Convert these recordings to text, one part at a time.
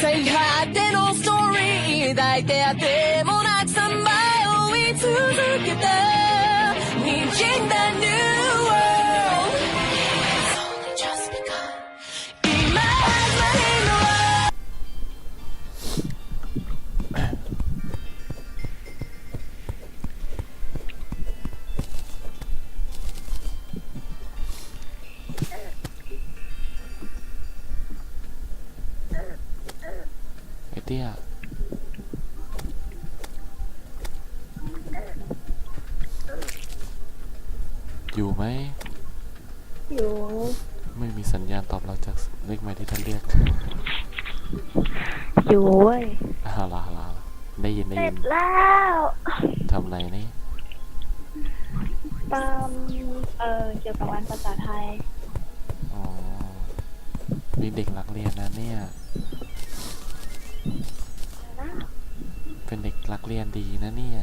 最果てのストーリー抱いてあてもなくさまよい続けた滲んだ ตี้ยอยู่ไหม อยู่ไม่มีสัญญาณตอบรับจากเลขหมายที่ท่านเรียกอยู่เว้ยอ้าวลาลาได้ยินได้เสร็ยิจนแล้วทำอะไรนี่ตามเออเกี่ยวกับวันภาษาไทย อ๋อนี่เด็กรักเรียนนะเนี่ยนะ เป็นเด็กรักเรียนดีนะเนี่ย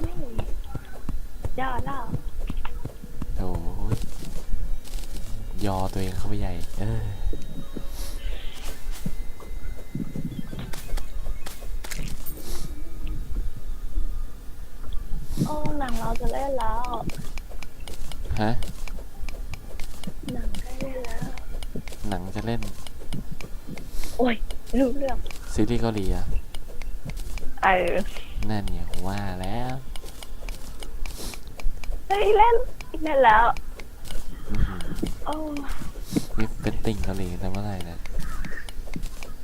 ไม่ยอดแล้วโอ้ยยอตัวเองเข้าไปใหญ่ เออโอ้หนังเราจะเล่นแล้ว ฮะ หนังใกล้เล่นแล้ว หนังจะเล่น โอ้ย ไม่รู้เรื่องซีรีส์เกาหลีอะเออนั่นเนี่ยว่าแล้วเฮ้ยเล่นเล่นแล้วอื้อหือโอ้นี่เป็นติ่งเกาหลีแต่เมื่อไหร่นะ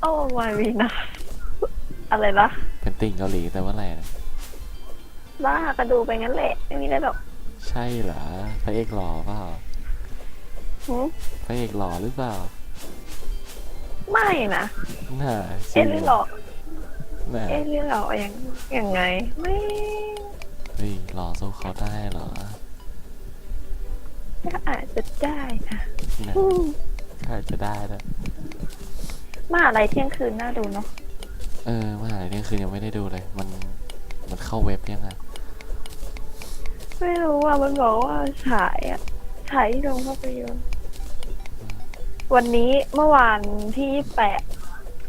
โอ้มาวีนะ อะไรนะเป็นติ่งเกาหลีแต่เมื่อไหร่นะบ้าก็ดูไปงั้นแหละ ไม่มีอะไรหรอกใช่เหรอพระเอกหล่อเปล่าหืมพระเอกหล่อหรือเปล่า ไม่นะน่าเอ๊ะหรือหรอน่าเอ๊ะหรือหรอยังยังไง ไม่เฮ้ยหล่อสู้เขาได้เหรอก็อาจจะได้นะน่าอืมอาจจะได้นะมหาอะไรเที่ยงคืนน่าดูเนาะเออมหาลัยเที่ยงคืนยังไม่ได้ดูเลย มันมันเข้าเว็บยังไงไม่รู้ว่ามันบอกว่าฉายอะฉายที่โรงภาพยนตร์ วันนี้เมื่อวานที่ยี่แปด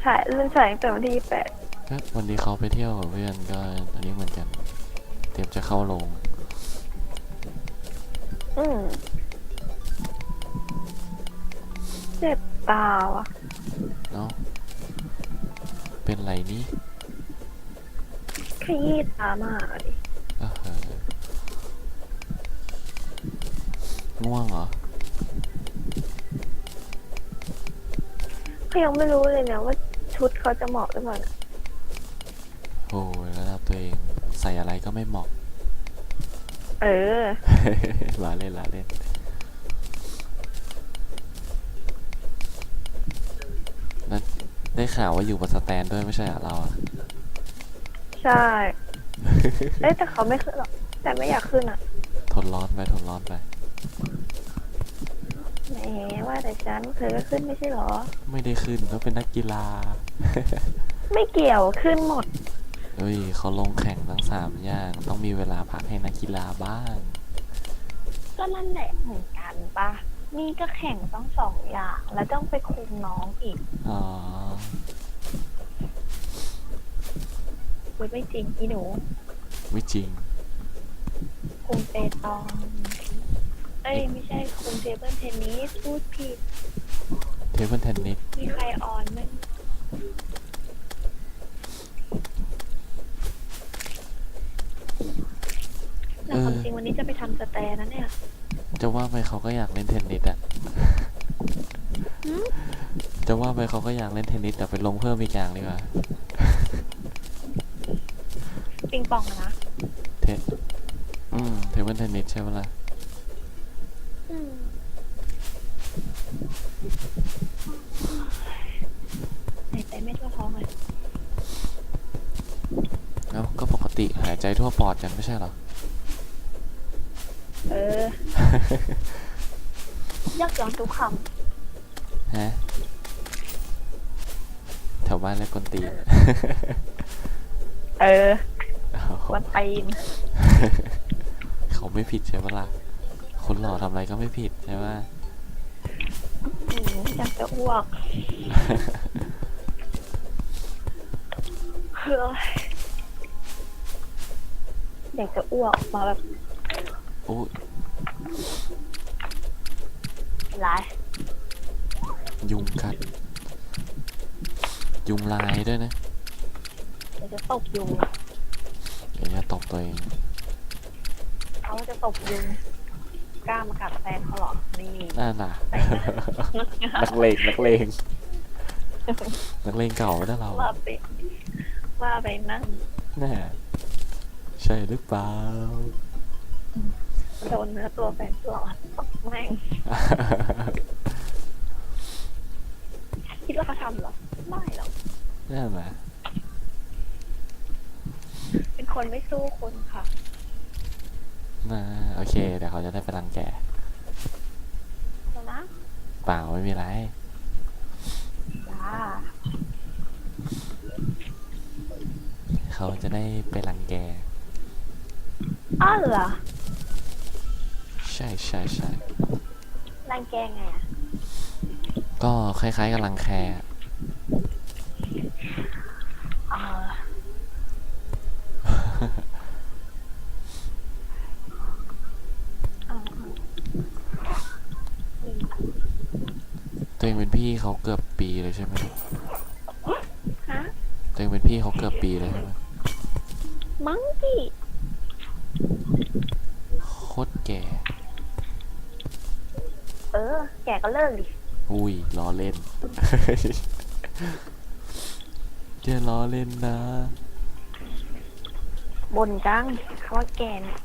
ฉายเล่นฉายตั้งแต่วันที่ยี่แปดก็วันนี้เขาไปเที่ยวกับเพื่อนก็อันนี้เหมือนกัน เตรียมจะเข้าโรงอืมเจ็บตาว่ะ เนาะเป็นไรนี่ขยี้ตามากดิเออง่วงเหรอ เขายังไม่รู้เลยเนี่ยว่าชุดเขาจะเหมาะหรือเปล่านะโอ้ยระดับตัวเองใส่อะไรก็ไม่เหมาะ เออ ลาเล่นลาเล่น แล้วได้ข่าวว่าอยู่บนสแตนด้วยไม่ใช่เหรอเราอะ ใช่ เอ้ยแต่เขาไม่ขึ้นหรอกแต่ไม่อยากขึ้นอะ ทนร้อนไปทนร้อนไป แหมว่าแต่ฉันเธอก็ขึ้นไม่ใช่หรอ ไม่ได้ขึ้นก็เป็นนักกีฬา ไม่เกี่ยวขึ้นหมด เฮ้ยเขาลงแข่งทั้งสามอย่างต้องมีเวลาพักให้นักกีฬาบ้าง ก็นั่นแหละเหมือนกันปะนี่ก็แข่งต้องสองอย่าง แล้วต้องไปคุมน้องอีกอ๋อเว้ยไม่จริงอีหนู ไม่จริงคุมเปตอง เอ้ยไม่ใช่คุมเทเบิลเทนนิสพูดผิดเทเบิลเทนนิสมีใครออนไหมแต่ความจริงวันนี้จะไปทำสแตนนะเนี่ย จะว่าไปเขาก็อยากเล่นเทนนิสอะหืมจะว่าไปเขาก็อยากเล่นเทนนิสแต่ไปลงเพิ่มอีกอย่างดีกว่าปิงปองอะนะเทนอืมเทเบิลเทนนิสใช่ไหมล่ะ อืมหายใจไม่ทั่วท้องเลย แล้วก็ปกติหายใจทั่วปอดกันไม่ใช่เหรอ เออ ยักย้อนทุกคฮะแถวบ้านเรียกกวนตีนำเออวันตีนเขาไม่ผิดใช่ปะล่ะ คนหล่อทำอะไรก็ไม่ผิดใช่ปะ อืมอยากจะอ้วกคืออะไร อยากจะอ้วกออกมาแบบโอ้ยร้ายยุงกัด ยุงลายด้วยนะอยากจะตบยุงเดี๋ยวจะตบตัวเอง เขาจะตบยุงกล้ามากัดแฟนเขาเหรอนี่ น่าหนาไปนะนักเลงนักเลงนักเลงเก่านะเราว่าไปว่าไปนั่ง แน่ ใช่หรือเปล่า โดนเนื้อตัวแฟนตลอดแม่ง คิดว่าเขาทำเหรอ ไม่หรอกน่าหนาเป็นคนไม่สู้คนค่ะน่าโอเค เดี๋ยวเขาจะได้ไปรังแกแล้วนะเปล่าไม่มีไร จ้าเขาจะได้ไปรังแก อ้าวเหรอใช่ใช่ใช่รังแกไงอะก็คล้ายๆกับรังแคเออเอาเอาตัวเองเป็นพี่เขาเกือบปีเลยใช่ไหมฮะตัวเองเป็นพี่เขาเกือบปีเลยใช่ไหมมั้งพี่โคตร แก่ เออ แกก็เลิกดิ อุ้ยล้อเล่นเจะล้อเล่นนะบ่นจังเขาว่าแกเนี่ย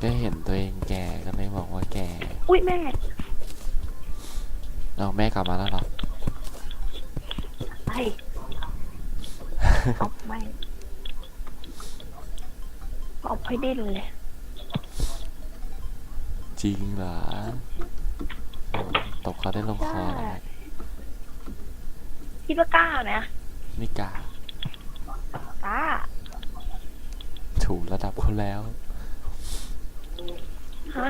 ก็เห็นตัวเองแก่ก็เลยบอกว่าแก่อุ้ยแม่ เอาแม่กลับมาแล้วเหรอไอ้เอาไม่เอาให้ดิ้นเลย จริงเหรอตบเขาได้ลงคอเลยคิดว่ากล้านะไม่กล้ากล้าถูกระดับเขาแล้ว ฮะ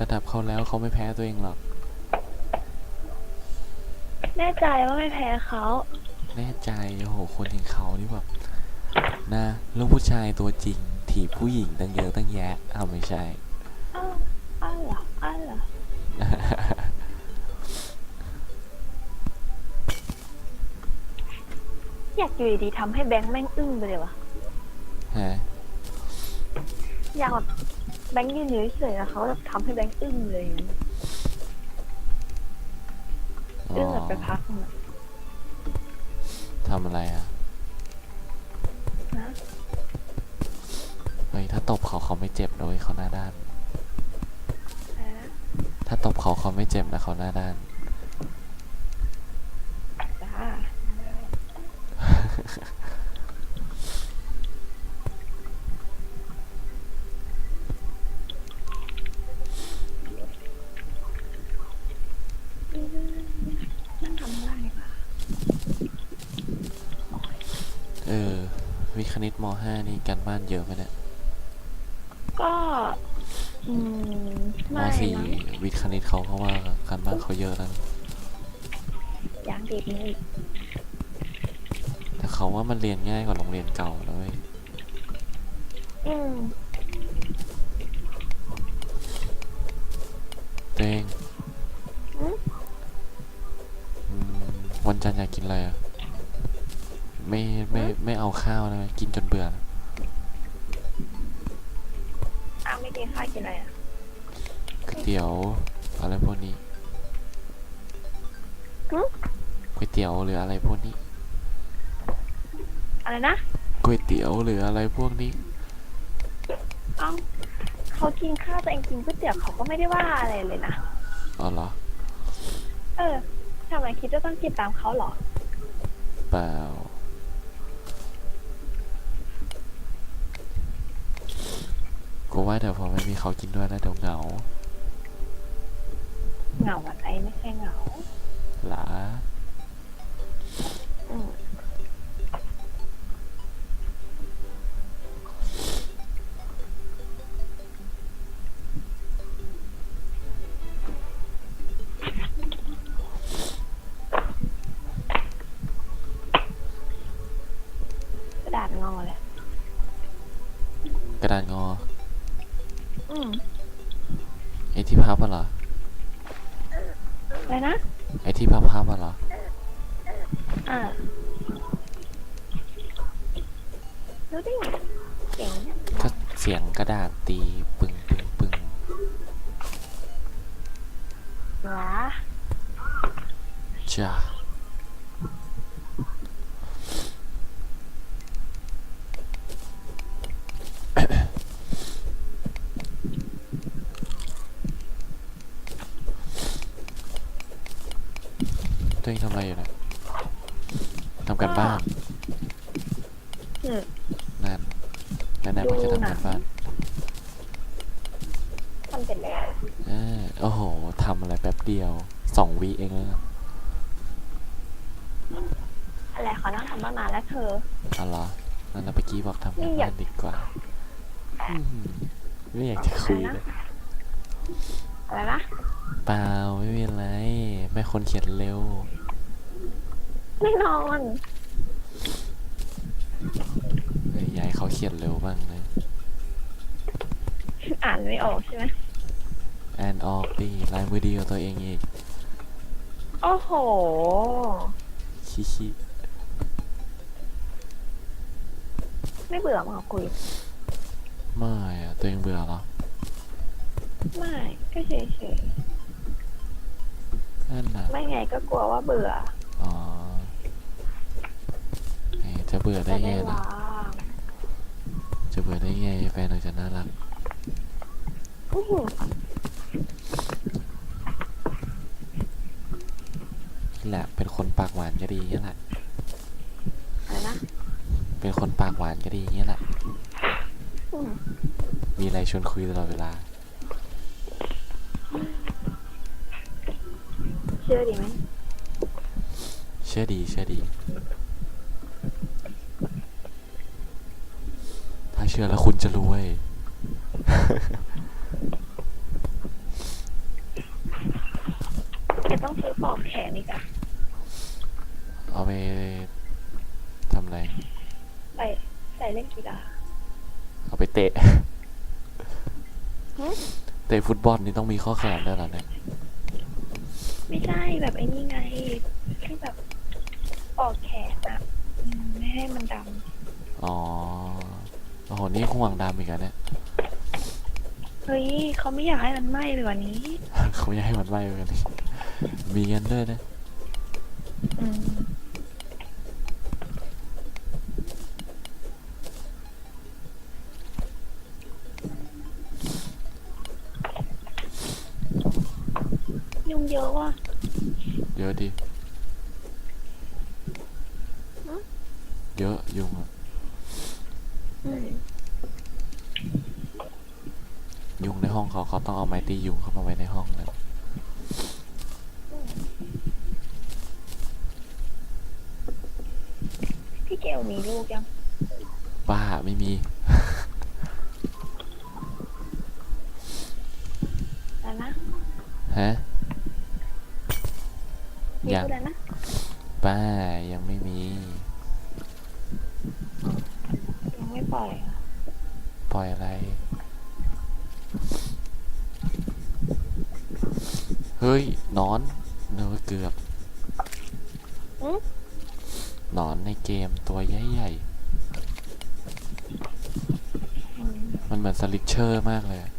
ระดับเขาแล้วเขาไม่แพ้ตัวเองหรอก แน่ใจว่าไม่แพ้เขา แน่ใจโอ้โหคนอย่างเขานี่แบบนะลูกผู้ชายตัวจริงถีบผู้หญิงตั้งเยอะตั้งแยะอ้าวไม่ใช่ ออ้าวเหรออยากอยู่ดีๆทำให้แบงค์แม่งอึ้งไปเลยวะฮะอยากแบบแบงค์ยืนอยู่เฉยๆแล้วเขาแบบทำให้แบงค์อึ้งเลยอ๋อึ้งอแบบไปพักหนึ่งอะทำอะไรอะนะ เฮ้ยถ้าตบเขาเขาไม่เจ็บนะเว้ยเขาหน้าด้านอะไรนะ ถ้าตบเขาเขาไม่เจ็บนะเขาหน้าด้าน จ้านั่งทำอะไรวะเออ วิคณิตม .5 นี่การบ้านเยอะไหมเนี่ย ก็ อืมมไม่สี่มั้งวิทย์คณิตเขาก็ว่าการบ้านเขาเยอะแล้วนะยังเด็กนี่แต่เขาว่ามันเรียนง่ายกว่าโรงเรียนเก่าแล้วเว้ยอืมตัวเองอืมอืมวันจันทร์อยากกินอะไรอะ ไม่ไม่ไม่เอาข้าวนะกินจนเบื่อนะ กินข้าวกินอะไรอะก๋วยเตี๋ยวอะไรพวกนี้หึก๋วยเตี๋ยวหรืออะไรพวกนี้ อะไรนะก๋วยเตี๋ยวหรืออะไรพวกนี้เอ้าเขากินข้าวแต่เองกินก๋วยเตี๋ยวเขาก็ไม่ได้ว่าอะไรเลยนะ อ๋อเหรอ เออทำไมคิดว่าต้องกินตามเขาเหรอ เปล่า กูว่าเดี๋ยวพอไม่มีเขากินด้วยแล้วเดี๋ยวเหงา เหงาอะไรไม่ใช่เหงา หลา อ่ารู้ได้ไงเก่งเนี่ยก็เสียงกระดาษตีปึงปึงปึงหรอจ้าตัวเองทำอะไรอยู่เนะทำกันบ้านอืมนั่นนั่นๆผมจะทำกันบ้านทำเสร็จแล้วเออโอ้โหทำอะไรแป๊บเดียวสองวิเองแล้วนะอะไรเขานั่งทำตั้งนานแล้วเธอ อ๋อเหรอนั่นนะเมื่อกี้บอกทำกันนี่อยาบ้ากนดีกว่าอืมไม่อยากจะคุยเลยอะไรนะเปล่าไม่มีอะไรแม่คนเขียนเร็ว ไม่นอนเอ้ยอยายเขาเขียนเร็วบ้างนะ อ่านไม่ออกใช่ไหมแอนออกดีลายมือดีกว่าตัวเองอีกโอ้โห ชิชิไม่เบื่อมาคุย ไม่อะตัวเองเบื่อเหรอไม่ก็เฉยนั่นน่ะ ๆไม่ไงก็กลัวว่าเบื่อ อ๋อเอ้ย จะเบื่อได้จะไงได้ล่ะว่างจะเบื่อได้ไงแฟนเราจะน่ารักอื้อหือแหละ เป็นคนปากหวานก็ดีเงี้ยแหละ อะไรนะเป็นคนปากหวานก็ดีเงี้ยแหละ อืมมีอะไรชวนคุยตลอดเวลา เชื่อดีไหมเชื่อดีเชื่อดี ถ้า เชื่อแล้วคุณจะรวยแกต้องซื้อปลอกแขนอีกอะเอาไปทำอะไรใส่ใส่เล่นกีฬาเอาไปเตะ หึเตะฟุตบอลนี่ต้องมีข้อแขนด้วยเหรอเนี่ย ไม่ใช่แบบไอ้นี่ไงที่แบบปลอกแขนอะอืมไม่ให้มันดอ๋อ โอ้โห นี่ห่วงดำอีกแล้วเนี่ยำเฮ้ยเขาไม่อยากให้มันไหม้เลยวันนี้ เขาไม่ให้มันไหวเหมือนกันดิมีกันด้วยนะอืมยุงเยอะว่ะ เยอะดิ ฮะ เยอะยุงอะ อืม ยุงในห้องเขาเขาต้องเอาไม้ตียุงเข้ามาไว้ในห้องนะพี่เกลมีลูกยังบ้าไม่มี แล้วนะฮะ มียังพูดแล้วนะบ้ายังไม่มี ยังไม่ปล่อยอะปล่อยอะไร เฮ้ยหนอนเนื้อเกือบอืม หนอนในเกมตัวใหญ่อืมๆมันเหมือนสลิกเชอร์มากเลยอะ